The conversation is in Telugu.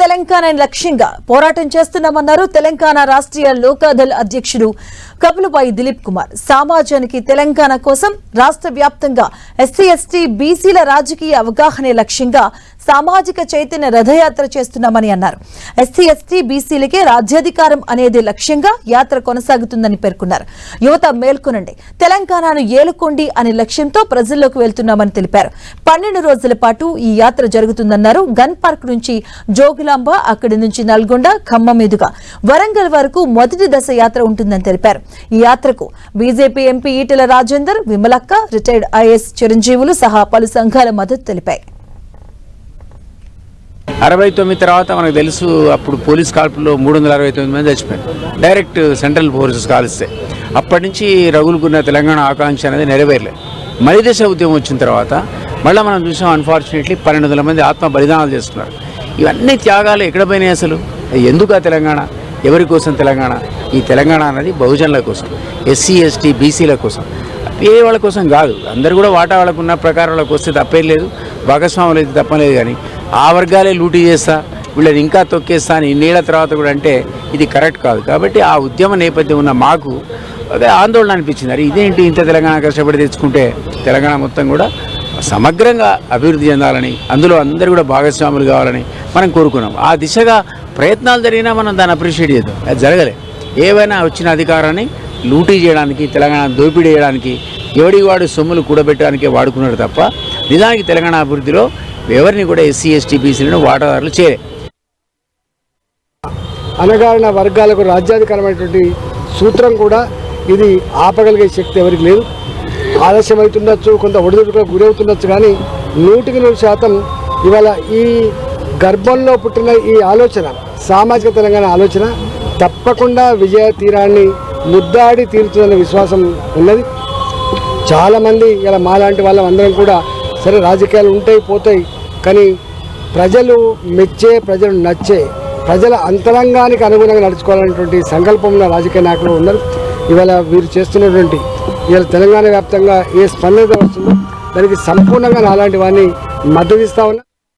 ante తెలంగాణ లక్ష్యంగా పోరాటం చేస్తున్నామన్నారు తెలంగాణ రాష్ట్రీయ లోకాదళ్ అధ్యక్షుడు కపులుబాయి దిలీప్ కుమార్. సమాజానికి తెలంగాణ కోసం రాష్ట్ర వ్యాప్తంగా ఎస్సీ ఎస్టీ బీసీల రాజకీయ అవగాహనే లక్ష్యంగా సామాజిక చైతన్య రథయాత్ర చేస్తున్నామని అన్నారు. ఎస్సీ ఎస్టీ బీసీలకే రాజ్యాధికారం అనేది లక్ష్యంగా యాత్ర కొనసాగుతుందని పేర్కొన్నారు. యువత మేల్కొనండి. తెలంగాణను ఏలుకోండి అనే లక్ష్యంతో ప్రజల్లోకి వెళ్తున్నామని తెలిపారు. పన్నెండు రోజుల పాటు ఈ యాత్ర జరుగుతుందన్నారు. గన్ పార్క్ నుంచి జోగులాం జోగులాంబ అక్కడి నుంచి నల్గొండ ఖమ్మం మీదుగా. వరంగల్ వరకు మొదటి దశ యాత్ర ఉంటుందని తెలిపారు. ఈ యాత్రకు BJP MP Etela Rajender Vimalakka retired IAS Chiranjeevulu సహా పలు సంఘాల మద్దతు తెలిపాయి. అరవై తొమ్మిది తర్వాత మనకు తెలుసు అప్పుడు పోలీస్ కాల్పుల్లో మూడు వందల అరవై తొమ్మిది మంది చచ్చిపోయారు. డైరెక్ట్ సెంట్రల్ ఫోర్సెస్ కాలిస్తే. అప్పటి నుంచి రగులుకున్న తెలంగాణ ఆకాంక్ష అనేది నెరవేరలేదు. మలి దశ ఉద్యమం వచ్చిన తర్వాత మళ్ళీ మనం చూసాం అన్ఫార్చునేట్లీ పన్నెండు వందల మంది ఆత్మ బలిదానాలు చేసుకున్నారు ఇవన్నీ త్యాగాలు ఎక్కడ పోయినాయి అసలు? ఎందుకు ఆ తెలంగాణ? ఎవరి కోసం తెలంగాణ? ఈ తెలంగాణ అనేది బహుజనుల కోసం ఎస్సీ ఎస్టీ బీసీల కోసం. ఏ వాళ్ళ కోసం కాదు. అందరు కూడా వాటా వాళ్ళకు ఉన్న ప్రకారం వాళ్ళకి వస్తే తప్పేం లేదు. భాగస్వాములు అయితే తప్పలేదు కానీ ఆ వర్గాలే లూటీ చేస్తా వీళ్ళని ఇంకా తొక్కేస్తా అని ఇన్నేళ్ళ తర్వాత కూడా అంటే ఇది కరెక్ట్ కాదు. కాబట్టి ఆ ఉద్యమ నేపథ్యం ఉన్న మాకు అదే ఆందోళన అనిపించింది. అరే ఇదేంటి ఇంత తెలంగాణ కష్టపడి తెచ్చుకుంటే తెలంగాణ మొత్తం కూడా సమగ్రంగా అభివృద్ధి చెందాలని అందులో అందరూ కూడా భాగస్వాములు కావాలని మనం కోరుకున్నాం. ఆ దిశగా ప్రయత్నాలు జరిగినా మనం దాన్ని అప్రిషియేట్ చేద్దాం అది జరగలే. ఏవైనా వచ్చిన అధికారాన్ని లూటీ చేయడానికి తెలంగాణ దోపిడీ చేయడానికి ఎవడి వాడు సొమ్ములు కూడబెట్టడానికే వాడుకున్నారు తప్ప నిజానికి తెలంగాణ అభివృద్ధిలో ఎవరిని కూడా ఎస్సీ ఎస్టీ బీసీలను వాటాదారులు చేయలే. అనగారిన వర్గాలకు రాజ్యాధికారమైనటువంటి సూత్రం కూడా ఇది ఆపగలిగే శక్తి ఎవరికి లేదు. ఆలస్యం అవుతుండొచ్చు కొంత ఒడిదుడుకు గురవుతుండొచ్చు కానీ నూటికి నూరు శాతం ఇవాళ ఈ గర్భంలో పుట్టిన ఈ ఆలోచన సామాజిక తెలంగాణ ఆలోచన తప్పకుండా విజయ తీరాన్ని ముద్దాడి తీరుతుందనే విశ్వాసం ఉన్నది. చాలామంది ఇలా మాలాంటి వాళ్ళం అందరం కూడా సరే రాజకీయాలు ఉంటాయి పోతాయి కానీ ప్రజలు మెచ్చే ప్రజలు నచ్చే ప్రజల అంతరంగానికి అనుగుణంగా నడుచుకోవాలనేటువంటి సంకల్పం రాజకీయ నాయకులు ఉన్నారు. ఇవాళ వీరు చేస్తున్నటువంటి ఇలా తెలంగాణ వ్యాప్తంగా ఏ స్పందన వస్తుందో దానికి సంపూర్ణంగా నాలాంటి వారిని మద్దతు ఇస్తా ఉన్నా